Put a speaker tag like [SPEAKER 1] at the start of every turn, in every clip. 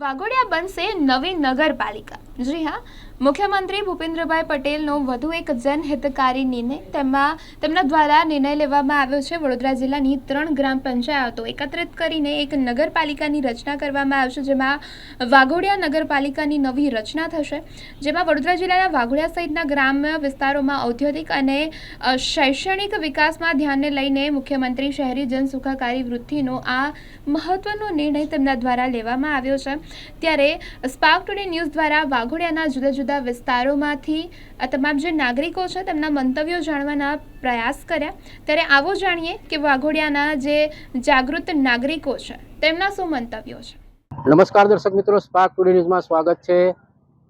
[SPEAKER 1] વાઘોડિયા બનશે નવી નગરપાલિકા. જી હા, મુખ્યમંત્રી ભૂપેન્દ્રભાઈ પટેલનો વધુ એક જનહિતકારી નિર્ણય તેમાં તેમના દ્વારા નિર્ણય લેવામાં આવ્યો છે. વડોદરા જિલ્લાની ત્રણ ગ્રામ પંચાયતો એકત્રિત કરીને એક નગરપાલિકાની રચના કરવામાં આવશે, જેમાં વાઘોડિયા નગરપાલિકાની નવી રચના થશે, જેમાં વડોદરા જિલ્લાના વાઘોડિયા સહિતના ગ્રામ્ય વિસ્તારોમાં ઔદ્યોગિક અને શૈક્ષણિક વિકાસમાં ધ્યાનને લઈને મુખ્યમંત્રી શહેરી જન સુખાકારી વૃદ્ધિનો આ મહત્વનો નિર્ણય તેમના દ્વારા લેવામાં આવ્યો છે. ત્યારે સ્પાર્ક ટુડે ન્યૂઝ દ્વારા વાઘોડિયાના જુદા જુદા વિસ્તારોમાંથી આ તમામ જે નાગરિકો છે તેમના મંતવ્યો જાણવાના પ્રયાસ કર્યા. ત્યારે આવો જાણીએ કે વાઘોડિયાના જે જાગૃત નાગરિકો છે, તેમના શું મંતવ્યો છે?
[SPEAKER 2] નમસ્કાર દર્શક મિત્રો સ્પાર્ક ટુડે ન્યૂઝમાં સ્વાગત છે.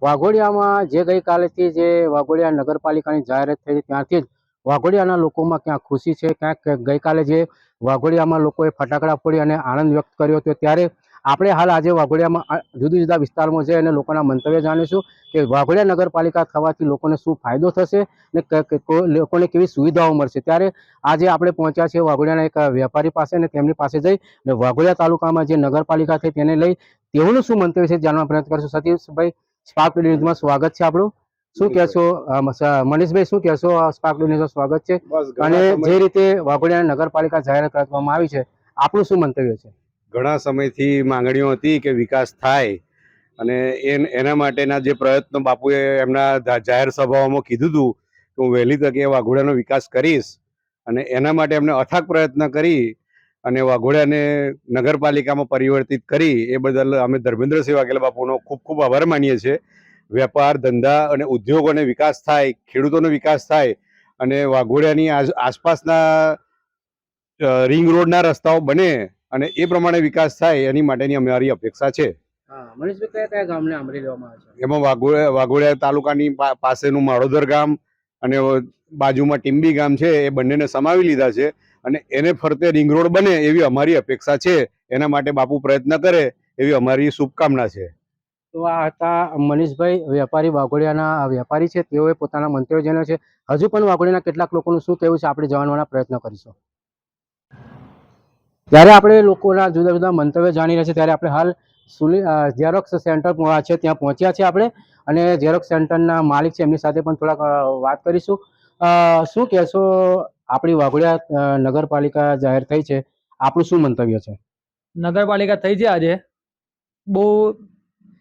[SPEAKER 2] વાઘોડિયામાં જે ગઈકાલેથી જે વાઘોડિયા નગરપાલિકાની જાહેરાત થઈ ત્યાંથી જ વાઘોડિયાના લોકોમાં ક્યાં ખુશી છે, ક્યાંક ગઈકાલે જે વાઘોડિયામાં લોકોએ ફટાકડા ફોડી અને આનંદ વ્યક્ત કર્યો હતો, ત્યારે આપણે હાલ આજે વાઘોડિયામાં જુદા જુદા વિસ્તારમાં જઈ અને લોકોના મંતવ્ય જાણીશું કે વાઘોડિયા નગરપાલિકા થવાથી લોકોને શું ફાયદો થશે ને ક- ક- કો- લોકોને કેવી સુવિધાઓ મળશે. ત્યારે આજે આપણે પહોંચ્યા છીએ વાઘોડિયાના એક વેપારી પાસે અને તેમની પાસે જઈ અને વાઘોડિયા તાલુકામાં જે નગરપાલિકા થઈ તેને લઈ તેઓનું શું મંતવ્ય છે જાણવા પ્રયત્ન કરશું. સતીશભાઈ સ્પાર્ક ન્યૂઝમાં સ્વાગત છે આપણું. શું કહેશો મનીષભાઈ શું કહેશો સ્પાક સ્પાર્ક ન્યૂઝમાં સ્વાગત છે? અને જે રીતે વાઘોડિયા નગરપાલિકા જાહેર કરવામાં આવી છે આપણું શું મંતવ્ય છે?
[SPEAKER 3] ઘણા સમયથી માંગણીઓ હતી કે વિકાસ થાય અને એન- માટેના જે પ્રયત્નો બાપુએ એમના જાહેર સભાઓમાં કીધું હતું કે હું વહેલી તકે વાઘોડાનો વિકાસ કરીશ અને એના માટે એમને અથાગ પ્રયત્ન કરી અને વાઘોડાને નગરપાલિકામાં પરિવર્તિત કરી, એ બદલ અમે ધર્મેન્દ્રસિંહ વાઘેલા બાપુનો ખૂબ ખૂબ આભાર માનીએ છીએ. વેપાર, ધંધા અને ઉદ્યોગોને વિકાસ થાય, ખેડૂતોનો વિકાસ થાય અને વાઘોડિયાની આસપાસના રિંગ રોડના રસ્તાઓ બને અને એ પ્રમાણે વિકાસ થાય એની માટેની અમારી અપેક્ષા છે. એમાં વાઘોડિયા વાઘોડિયા તાલુકાની પાસેનું માળોદર ગામ અને બાજુમાં ટીંબી ગામ છે એ બંનેને સમાવી લીધા છે અને એને ફરતે રિંગ રોડ બને એવી અમારી અપેક્ષા છે. એના માટે બાપુ પ્રયત્ન કરે એવી અમારી શુભકામના છે.
[SPEAKER 2] તો આ હતા મનીષભાઈ વેપારી વાઘોડિયાના વેપારી છે તેઓએ પોતાના મંતવ્ય જણાવ્યા છે. હજુ પણ વાઘોડિયાના કેટલાક લોકોનું શું કહેવું છે આપણે જાણવાના પ્રયત્ન કરીશું. જ્યારે આપણે લોકોના જુદા જુદા મંતવ્ય જાણી રહ્યા છે ત્યારે આપણે હાલ સુલી ઝેરોક્સ સેન્ટર છે, ત્યાં પહોંચ્યા છે આપણે. અને ઝેરોક્સ સેન્ટરના માલિક છે, એમની સાથે પણ થોડાક વાત કરીશું. શું કહેશો? આપણી વાઘોડિયા નગરપાલિકા જાહેર થઈ છે. આપણું શું મંતવ્ય છે?
[SPEAKER 4] નગરપાલિકા થઈ છે આજે. બહુ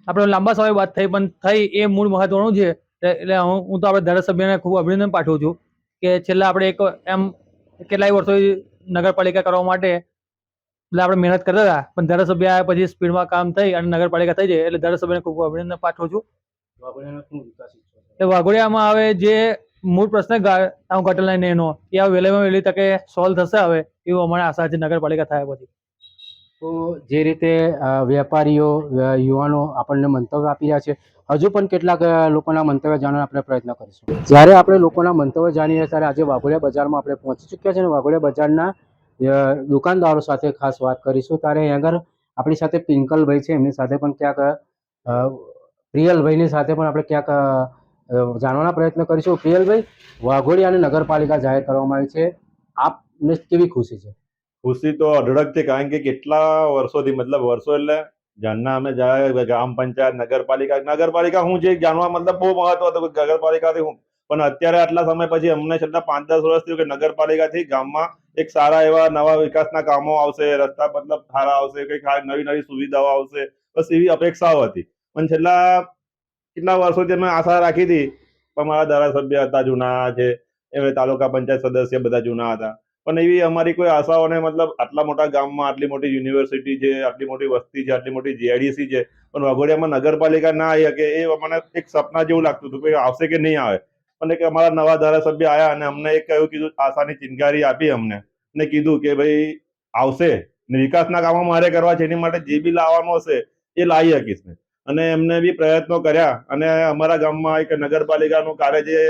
[SPEAKER 4] આપણે લાંબા સમય બાદ થઈ, પણ થઈ એ મૂળ મહત્વનું છે. એટલે એટલે હું હું તો આપણે ધારાસભ્યને ખૂબ અભિનંદન પાઠવું છું કે છેલ્લા આપણે એક, એમ, કેટલાય વર્ષોથી નગરપાલિકા કરવા માટે એટલે આપણે મહેનત કરતા હતા. પણ ધારાસભ્ય આવ્યા પછી સ્પીડમાં કામ થઈ અને નગરપાલિકા થઈ જાય એટલે ધારાસભ્યને ખૂબ અભિનંદન પાઠવું છું? એટલે વાઘોડિયામાં હવે જે મૂળ પ્રશ્ન આ ગટર લાઈન એનો એ હવે વહેલામાં વહેલી તકે સોલ્વ થશે હવે, એવું અમારે આશા છે, નગરપાલિકા થયા પછી.
[SPEAKER 2] તો જે રીતે વેપારીઓ યુવાનો આપણને મંતવ્ય આપી રહ્યા છે, હજુ પણ કેટલાક લોકોના મંતવ્ય જાણવાનો આપણે પ્રયત્ન કરીશું. જ્યારે આપણે લોકોના મંતવ્ય જાણીએ, ત્યારે આજે વાઘોડિયા બજારમાં આપણે પહોંચી ચૂક્યા છે અને વાઘોડિયા બજારના દુકાનદારો સાથે ખાસ વાત કરીશું. ત્યારે અહીં આગળ આપણી સાથે પિંકલભાઈ છે, એમની સાથે પણ ક્યાંક પ્રિયલભાઈની સાથે પણ આપણે ક્યાંક જાણવાના પ્રયત્ન કરીશું. પ્રિયલભાઈ, વાઘોડિયા અને નગરપાલિકા જાહેર કરવામાં આવી છે. આપને કેવી ખુશી છે?
[SPEAKER 5] ખુશી તો અઢળક છે, કારણ કે કેટલા વર્ષોથી, મતલબ વર્ષો એટલે જ્યારના અમે જાય ગ્રામ પંચાયત, નગરપાલિકા. નગરપાલિકા હું જે જાણવા મતલબ બહુ મહત્વ હતું, નગરપાલિકાથી હું પણ અત્યારે આટલા સમય પછી અમને છેલ્લા પાંચ દસ વર્ષ થયું કે નગરપાલિકાથી ગામમાં એક સારા એવા નવા વિકાસના કામો આવશે, રસ્તા મતલબ સારા આવશે કંઈક નવી નવી સુવિધાઓ આવશે, બસ એવી અપેક્ષાઓ હતી. પણ છેલ્લા કેટલા વર્ષોથી અમે આશા રાખી હતી, પણ મારા ધારાસભ્ય હતા જૂના છે એ તાલુકા પંચાયત સદસ્ય બધા જૂના હતા. પણ એવી અમારી કોઈ આશાઓને મતલબ આટલા મોટા ગામમાં, આટલી મોટી યુનિવર્સિટી છે આટલી મોટી વસ્તી છે આટલી મોટી જીઆઈડીસી છે પણ વાઘોડિયામાં નગરપાલિકા ના આવી શકે એ મને એક સપના જેવું લાગતું હતું કે આવશે કે નહીં આવે. પણ કે અમારા નવા ધારાસભ્ય આવ્યા અને અમને એક કહ્યું કીધું આશાની ચિનગારી આપી અમને ને કીધું કે ભાઈ આવશે ને વિકાસના કામો મારે કરવા છે, એની માટે જે બી લાવવાનું હશે એ લાવી શકીશ ને. અને એમને બી પ્રયત્નો કર્યા અને અમારા ગામમાં એક નગરપાલિકાનું કાર્ય જે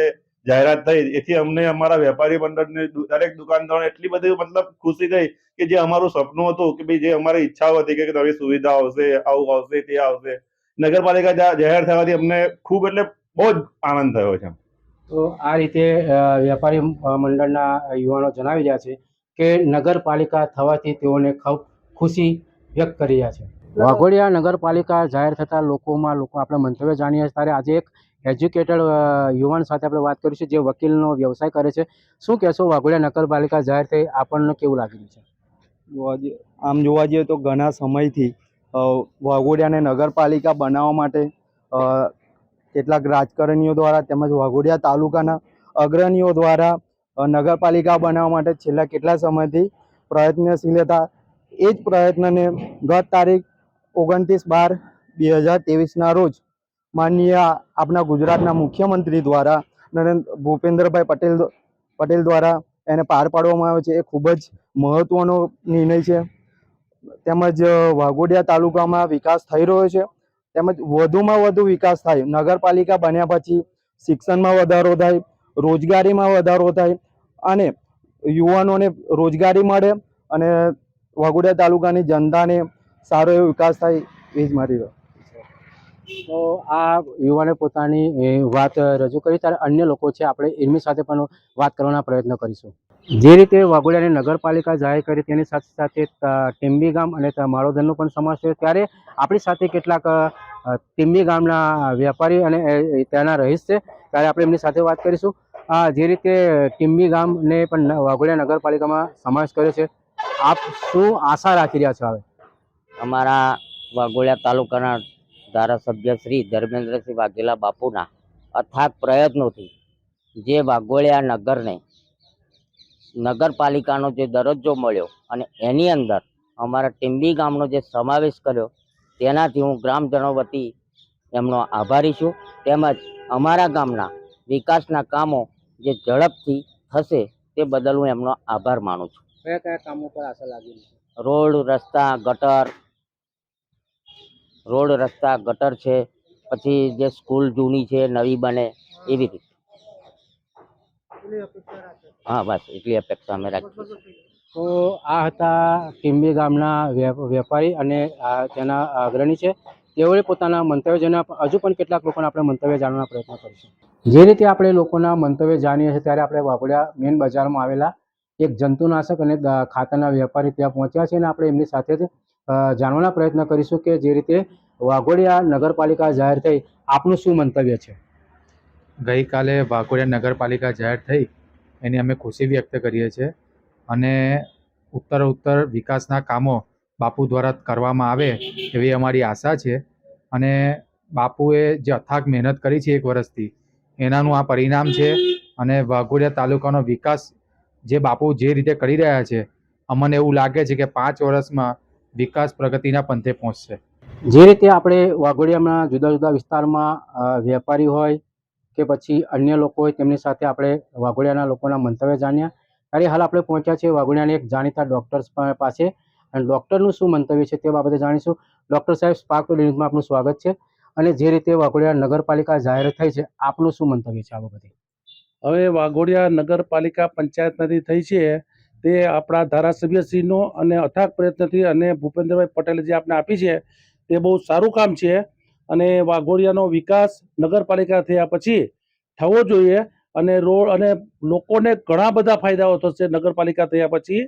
[SPEAKER 5] જાહેરાત થઈ, એથી અમને અમારા વેપારી મંડળની દરેક દુકાનદારો એટલી બધી મતલબ ખુશી થઈ કે જે અમારું સપનું હતું કે ભાઈ જે અમારી ઈચ્છાઓ હતી કે નવી સુવિધા આવશે, આવું આવશે, તે આવશે. નગરપાલિકા જાહેર થવાથી અમને ખૂબ એટલે બહુ જ આનંદ થયો છે
[SPEAKER 2] તો આ રીતે વેપારી મંડળના યુવાનો જણાવી રહ્યા છે કે નગરપાલિકા થવાથી તેઓને ખૂબ ખુશી વ્યક્ત કરી રહ્યા છે. વાઘોડિયા નગરપાલિકા જાહેર થતા લોકોમાં લોકો આપણે મંતવ્ય જાણીએ છીએ. ત્યારે આજે એક એજ્યુકેટેડ યુવાન સાથે આપણે વાત કરીશું જે વકીલનો વ્યવસાય કરે છે. શું કહેશો વાઘોડિયા નગરપાલિકા જાહેર થઈ? આપણને કેવું લાગી રહ્યું છે?
[SPEAKER 6] આમ જોવા જઈએ તો ઘણા સમયથી વાઘોડિયાને નગરપાલિકા બનાવવા માટે કેટલાક રાજકારણીઓ દ્વારા તેમજ વાઘોડિયા તાલુકાના અગ્રણીઓ દ્વારા નગરપાલિકા બનાવવા માટે છેલ્લા કેટલા સમયથી પ્રયત્નશીલ હતા? એ જ પ્રયત્નને ગત તારીખ ઓગણત્રીસ બાર બે હજાર ત્રેવીસના રોજ માનનીય આપણા ગુજરાતના મુખ્યમંત્રી દ્વારા નરેન્દ્ર, ભૂપેન્દ્રભાઈ પટેલ પટેલ દ્વારા એને પાર પાડવામાં આવે છે. એ ખૂબ જ મહત્વનો નિર્ણય છે. તેમજ વાઘોડિયા તાલુકામાં વિકાસ થઈ રહ્યો છે. તેમજ વધુમાં વધુ વિકાસ થાય. નગરપાલિકા બન્યા પછી શિક્ષણમાં વધારો થાય, રોજગારીમાં વધારો થાય અને યુવાનોને રોજગારી મળે અને વાઘોડિયા તાલુકાની જનતાને સારો એવો વિકાસ થાય એ જ મારી
[SPEAKER 2] તો આ યુવાને પોતાની વાત રજૂ કરી. ત્યારે અન્ય લોકો છે, આપણે એમની સાથે પણ વાત કરવાના પ્રયત્ન કરીશું. જે રીતે વાઘોડિયાની નગરપાલિકા જાહેર કરી તેની સાથે સાથે ટીંબી ગામ અને માળોદરનો પણ સમાવેશ છે ત્યારે આપણી સાથે કેટલાક ટીમ્બી ગામના વેપારી અને ત્યાંના રહીશ છે. ત્યારે આપણે એમની સાથે વાત કરીશું. જે રીતે ટીંબી ગામને પણ વાઘોડિયા નગરપાલિકામાં સમાવેશ કર્યો છે. આપ શું આશા રાખી રહ્યા છો હવે?
[SPEAKER 7] અમારા વાઘોડિયા તાલુકાના ધારાસભ્ય શ્રી ધર્મેન્દ્રસિંહ વાઘેલા બાપુના અથાગ પ્રયત્નોથી જે વાઘોડિયા નગરને નગરપાલિકાનો જે દરજ્જો મળ્યો અને એની અંદર અમારા ટીંબી ગામનો જે સમાવેશ કર્યો તેનાથી હું ગ્રામજનો વતી એમનો આભારી છું. તેમજ અમારા ગામના વિકાસના કામો જે ઝડપથી થશે તે બદલ હું એમનો આભાર માનું છું.
[SPEAKER 2] કયા કયા કામો પર આશા લાગી છે?
[SPEAKER 7] રોડ રસ્તા ગટર રોડ રસ્તા ગટર છે પછી જે સ્કૂલ જૂની છે નવી બને એવી રીતે. હા બસ એટલી અપેક્ષા અમે રાખીએ
[SPEAKER 2] તો આ હતા ટીંબી ગામના વેપારી અને તેના અગ્રણી છે. તેઓએ પોતાના મંતવ્ય જેના હજુ પણ કેટલાક લોકોના આપણે મંતવ્ય જાણવાના પ્રયત્ન કરીશું. જે રીતે આપણે લોકોના મંતવ્ય જાણીએ છીએ ત્યારે આપણે વાઘોડિયા મેઇન બજારમાં આવેલા એક જંતુનાશક અને ખાતરના વેપારી ત્યાં પહોંચ્યા છે અને આપણે એમની સાથે જ જાણવાના પ્રયત્ન કરીશું કે જે રીતે વાઘોડિયા નગરપાલિકા જાહેર થઈ. આપનું શું મંતવ્ય છે?
[SPEAKER 8] ગઈકાલે વાઘોડિયા નગરપાલિકા જાહેર થઈ. એની અમે ખુશી વ્યક્ત કરીએ છીએ અને ઉત્તર ઉત્તર વિકાસના કામો બાપુ દ્વારા કરવામાં આવે એવી અમારી આશા છે. અને બાપુએ જે અથાગ મહેનત કરી છે એક વર્ષથી, એનાનું આ પરિણામ છે અને વાઘોડિયા તાલુકાનો વિકાસ જે બાપુ જે રીતે કરી રહ્યા છે, અમને એવું લાગે છે કે પાંચ વર્ષમાં વિકાસ પ્રગતિના પંથે પહોંચશે.
[SPEAKER 2] જે રીતે આપણે વાઘોડિયામાં જુદા જુદા વિસ્તારમાં વેપારી હોય કે પછી અન્ય લોકો હોય તેમની સાથે આપણે વાઘોડિયાના લોકોના મંતવ્ય જાણ્યા. ત્યારે હાલ આપણે પહોંચ્યા છે વાઘોડિયાના એક જાણીતા ડૉક્ટર્સ પાસે. અને ડૉક્ટરનું શું મંતવ્ય છે તે બાબતે જાણીશું. ડૉક્ટર સાહેબ, સ્પાર્ક ન્યૂઝમાં આપનું સ્વાગત છે. અને જે રીતે વાઘોડિયા નગરપાલિકા જાહેર થઈ છે, આપનું શું મંતવ્ય છે આ બાબતે?
[SPEAKER 9] હવે વાઘોડિયા નગરપાલિકા પંચાયતમાંથી થઈ છે તે આપણા ધારાસભ્યશ્રીનો અને અથાગ પ્રયત્નથી અને ભૂપેન્દ્રભાઈ પટેલે જે આપણે આપી છે તે બહુ સારું કામ છે. અને વાઘોડિયાનો વિકાસ નગરપાલિકા થયા પછી થવો જોઈએ અને રોડ અને લોકોને ઘણા બધા ફાયદાઓ થશે નગરપાલિકા થયા પછી.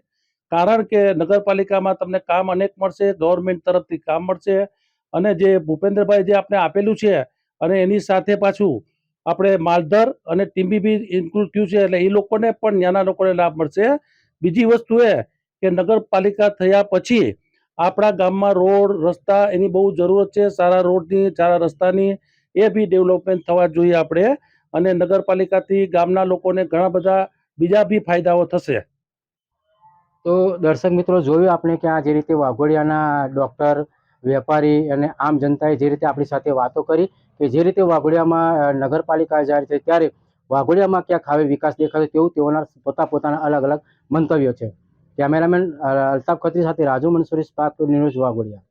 [SPEAKER 9] કારણ કે નગરપાલિકામાં તમને કામ અનેક મળશે ગવર્મેન્ટ તરફથી કામ મળશે અને જે ભૂપેન્દ્રભાઈ જે આપણે આપેલું છે અને એની સાથે પાછું આપણે માલધર અને ટીમ્બી બી ઇન્ક્લુડ થયું છે એટલે એ લોકોને પણ નાના લોકોને લાભ મળશે. બીજી વસ્તુ એ કે નગરપાલિકા થયા પછી આપણા ગામમાં રોડ, રસ્તા એની બહુ જરૂરત છે. સારા રોડની, સારા રસ્તાની એ બી ડેવલપમેન્ટ થવા જોઈએ આપણે. અને નગરપાલિકાથી ગામના લોકોને ઘણા બધા બીજા બી ફાયદાઓ થશે.
[SPEAKER 2] તો દર્શક મિત્રો, જોયું આપણે કે આ જે રીતે વાઘોડિયાના ડૉક્ટર, વેપારી અને આમ જનતાએ જે રીતે આપણી સાથે વાતો કરી કે જે રીતે વાઘોડિયામાં નગરપાલિકા જાહેર થઈ ત્યારે વાઘોડિયામાં ક્યાંક હવે વિકાસ દેખાશે તેવું તેઓના પોતા પોતાના અલગ અલગ મંતવ્યો છે. કેમેરામેન અલ્તાફ ખત્રી સાથે રાજુ મંસૂરી સ્પાર્ક ન્યૂઝ વાઘોડિયા.